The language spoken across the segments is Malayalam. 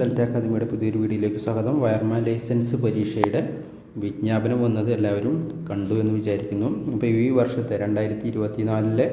ഡെൽറ്റ അക്കാദമിയുടെ പുതിയൊരു വീഡിയോയിലേക്ക് സ്വാഗതം. വയർമാൻ ലൈസൻസ് പരീക്ഷയുടെ വിജ്ഞാപനം വന്നത് എല്ലാവരും കണ്ടു എന്ന് വിചാരിക്കുന്നു. അപ്പോൾ ഈ വർഷത്തെ രണ്ടായിരത്തി ഇരുപത്തി നാലിലെ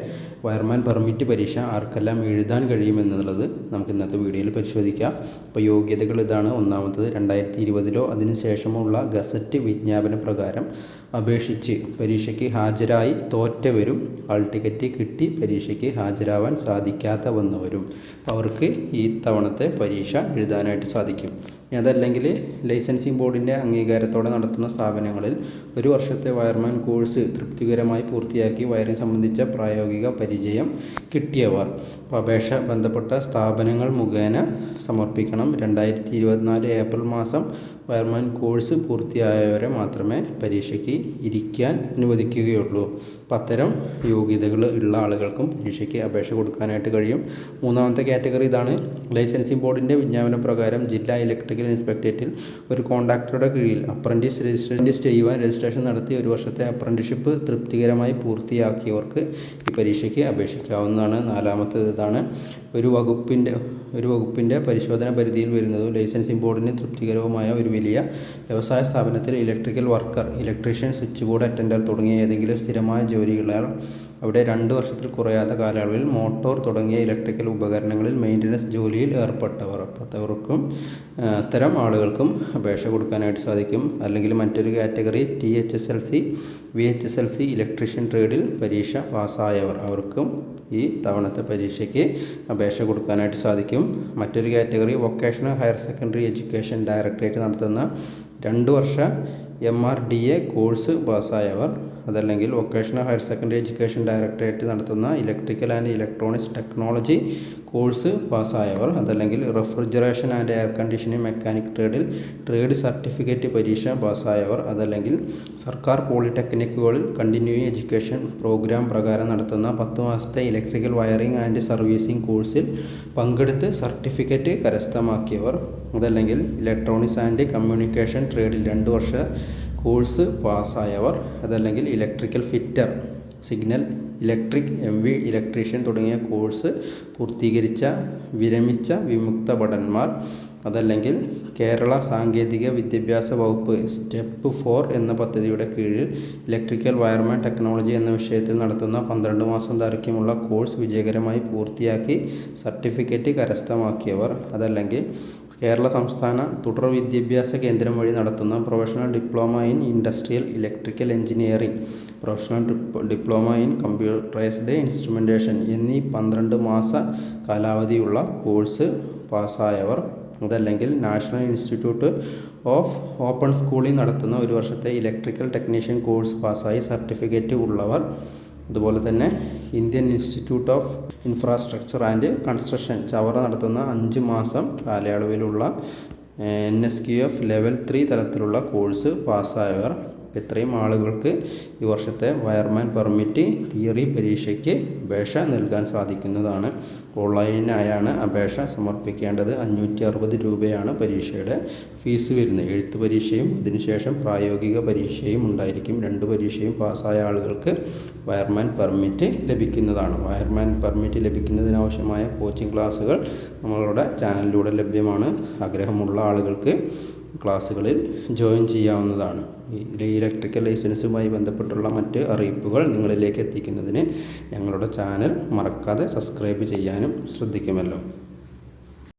വയർമാൻ പെർമിറ്റ് പരീക്ഷ ആർക്കെല്ലാം എഴുതാൻ കഴിയുമെന്നുള്ളത് നമുക്ക് ഇന്നത്തെ വീഡിയോയിൽ പരിശോധിക്കാം. അപ്പോൾ യോഗ്യതകൾ ഇതാണ്. ഒന്നാമത്തത് രണ്ടായിരത്തി ഇരുപതിലോ അതിനുശേഷമുള്ള ഗസറ്റ് വിജ്ഞാപന പ്രകാരം അപേക്ഷിച്ച് പരീക്ഷയ്ക്ക് ഹാജരായി തോറ്റവരും ഹാൾ ടിക്കറ്റ് കിട്ടി പരീക്ഷയ്ക്ക് ഹാജരാവാൻ സാധിക്കാത്ത വന്നവരും അവർക്ക് ഈ തവണത്തെ പരീക്ഷ എഴുതാനായിട്ട് സാധിക്കും. അതല്ലെങ്കിൽ ലൈസൻസിംഗ് ബോർഡിന്റെ അംഗീകാരത്തോടെ നടത്തുന്ന സ്ഥാപനങ്ങളിൽ ഒരു വർഷത്തെ വയർമാൻ കോഴ്സ് തൃപ്തികരമായി പൂർത്തിയാക്കി വയറിംഗ് സംബന്ധിച്ച പ്രായോഗിക പരിചയം കിട്ടിയവർ. അപേക്ഷ ബന്ധപ്പെട്ട സ്ഥാപനങ്ങൾ മുഖേന സമർപ്പിക്കണം. രണ്ടായിരത്തി ഏപ്രിൽ മാസം വയർമാൻ കോഴ്സ് പൂർത്തിയായവരെ മാത്രമേ പരീക്ഷയ്ക്ക് ഇരിക്കാൻ അനുവദിക്കുകയുള്ളൂ. അപ്പം അത്തരം യോഗ്യതകൾ ഉള്ള ആളുകൾക്കും പരീക്ഷയ്ക്ക് അപേക്ഷ കൊടുക്കാനായിട്ട് കഴിയും. മൂന്നാമത്തെ കാറ്റഗറി ഇതാണ് ലൈസൻസിംഗ് ബോർഡിന്റെ വിജ്ഞാപന പ്രകാരം ജില്ലാ ഇലക്ട്രിക്കൽ ഇൻസ്പെക്ടറേറ്റിൽ ഒരു കോൺട്രാക്ടറുടെ കീഴിൽ അപ്രന്റീസ് രജിസ്ട്രേഷൻ ചെയ്യുവാൻ രജിസ്ട്രേഷൻ നടത്തി ഒരു വർഷത്തെ അപ്രന്റിഷിപ്പ് തൃപ്തികരമായി പൂർത്തിയാക്കിയവർക്ക് ഈ പരീക്ഷയ്ക്ക് അപേക്ഷിക്കാവുന്നതാണ്. നാലാമത്തേത് ഇതാണ് ഒരു വകുപ്പിന്റെ ഒരു വകുപ്പിന്റെ പരിശോധന പരിധിയിൽ വരുന്നതും ലൈസൻസിംഗ് ബോർഡിന് തൃപ്തികരവുമായ ഒരു വലിയ വ്യവസായ സ്ഥാപനത്തിൽ electrical worker electrician switch board attender തുടങ്ങിയ ഏതെങ്കിലും സ്ഥിരമായ ജോലികളാൽ അവിടെ രണ്ട് വർഷത്തിൽ കുറയാത്ത കാലയളവിൽ മോട്ടോർ തുടങ്ങിയ ഇലക്ട്രിക്കൽ ഉപകരണങ്ങളിൽ മെയിന്റനൻസ് ജോലിയിൽ ഏർപ്പെട്ടവർ. അപ്പത്തവർക്കും അത്തരം ആളുകൾക്കും അപേക്ഷ കൊടുക്കാനായിട്ട് സാധിക്കും. അല്ലെങ്കിൽ മറ്റൊരു category T H S L C V H S L C electrician ട്രേഡിൽ പരീക്ഷ പാസ്സായവർ. അവർക്കും ഈ തവണത്തെ പരീക്ഷയ്ക്ക് അപേക്ഷ കൊടുക്കാനായിട്ട് സാധിക്കും. മറ്റൊരു category vocational higher secondary education directorate നടത്തുന്ന രണ്ട് വർഷ M R D A course പാസ്സായവർ അതല്ലെങ്കിൽ vocational higher secondary education directorate നടത്തുന്ന electrical and electronics technology course പാസ്സായവർ അതല്ലെങ്കിൽ refrigeration and air conditioning mechanic ട്രേഡിൽ trade certificate പരീക്ഷ പാസ്സായവർ അതല്ലെങ്കിൽ സർക്കാർ പോളിടെക്നിക്കുകളിൽ കണ്ടിന്യൂയിങ് എഡ്യൂക്കേഷൻ പ്രോഗ്രാം പ്രകാരം നടത്തുന്ന പത്ത് മാസത്തെ ഇലക്ട്രിക്കൽ വയറിംഗ് ആൻഡ് സർവീസിംഗ് കോഴ്സിൽ പങ്കെടുത്ത് സർട്ടിഫിക്കറ്റ് കരസ്ഥമാക്കിയവർ അതല്ലെങ്കിൽ ഇലക്ട്രോണിക്സ് ആൻഡ് കമ്മ്യൂണിക്കേഷൻ ട്രേഡിൽ രണ്ട് വർഷ കോഴ്സ് പാസ്സായവർ അതല്ലെങ്കിൽ electrical fitter signal electric M V electrician തുടങ്ങിയ കോഴ്സ് പൂർത്തീകരിച്ച വിരമിച്ച വിമുക്ത ഭടന്മാർ അതല്ലെങ്കിൽ കേരള സാങ്കേതിക വിദ്യാഭ്യാസ വകുപ്പ് സ്റ്റെപ്പ് ഫോർ എന്ന പദ്ധതിയുടെ കീഴിൽ ഇലക്ട്രിക്കൽ വയർമാൻ ടെക്നോളജി എന്ന വിഷയത്തിൽ നടത്തുന്ന പന്ത്രണ്ട് മാസം ദൈർഘ്യമുള്ള കോഴ്സ് വിജയകരമായി പൂർത്തിയാക്കി സർട്ടിഫിക്കറ്റ് കരസ്ഥമാക്കിയവർ അതല്ലെങ്കിൽ കേരള സംസ്ഥാന തുടർ വിദ്യാഭ്യാസ കേന്ദ്രം വഴി നടത്തുന്ന professional diploma in industrial electrical engineering professional diploma in computerised instrumentation എന്നീ പന്ത്രണ്ട് മാസ കാലാവധിയുള്ള കോഴ്സ് പാസ്സായവർ അതല്ലെങ്കിൽ നാഷണൽ ഇൻസ്റ്റിറ്റ്യൂട്ട് ഓഫ് ഓപ്പൺ സ്കൂളിൽ നടത്തുന്ന ഒരു വർഷത്തെ ഇലക്ട്രിക്കൽ ടെക്നീഷ്യൻ കോഴ്സ് പാസ്സായി സർട്ടിഫിക്കറ്റ് ഉള്ളവർ അതുപോലെ തന്നെ Indian institute of infrastructure and construction. Chavara നടത്തുന്ന അഞ്ച് മാസം കാലയളവിലുള്ള N S Q F level three തലത്തിലുള്ള കോഴ്സ് പാസ്സായവർ ഇത്രയും ആളുകൾക്ക് ഈ വർഷത്തെ വയർമാൻ പെർമിറ്റ് തിയറി പരീക്ഷയ്ക്ക് അപേക്ഷ നൽകാൻ സാധിക്കുന്നതാണ്. ഓൺലൈനായാണ് അപേക്ഷ സമർപ്പിക്കേണ്ടത്. അഞ്ഞൂറ്റി അറുപത് രൂപയാണ് പരീക്ഷയുടെ ഫീസ് വരുന്നത്. എഴുത്ത് പരീക്ഷയും അതിനുശേഷം പ്രായോഗിക പരീക്ഷയും ഉണ്ടായിരിക്കും. രണ്ട് പരീക്ഷയും പാസ്സായ ആളുകൾക്ക് വയർമാൻ പെർമിറ്റ് ലഭിക്കുന്നതാണ്. വയർമാൻ പെർമിറ്റ് ലഭിക്കുന്നതിനാവശ്യമായ കോച്ചിങ് ക്ലാസ്സുകൾ നമ്മളുടെ ചാനലിലൂടെ ലഭ്യമാണ്. ആഗ്രഹമുള്ള ആളുകൾക്ക് ക്ലാസ്സുകളിൽ ജോയിൻ ചെയ്യാവുന്നതാണ്. ഈ ഇലക്ട്രിക്കൽ ലൈസൻസുമായി ബന്ധപ്പെട്ടുള്ള മറ്റ് അറിയിപ്പുകൾ നിങ്ങളിലേക്ക് എത്തിക്കുന്നതിന് ഞങ്ങളുടെ ചാനൽ മറക്കാതെ സബ്സ്ക്രൈബ് ചെയ്യാനും ശ്രദ്ധിക്കുമല്ലോ.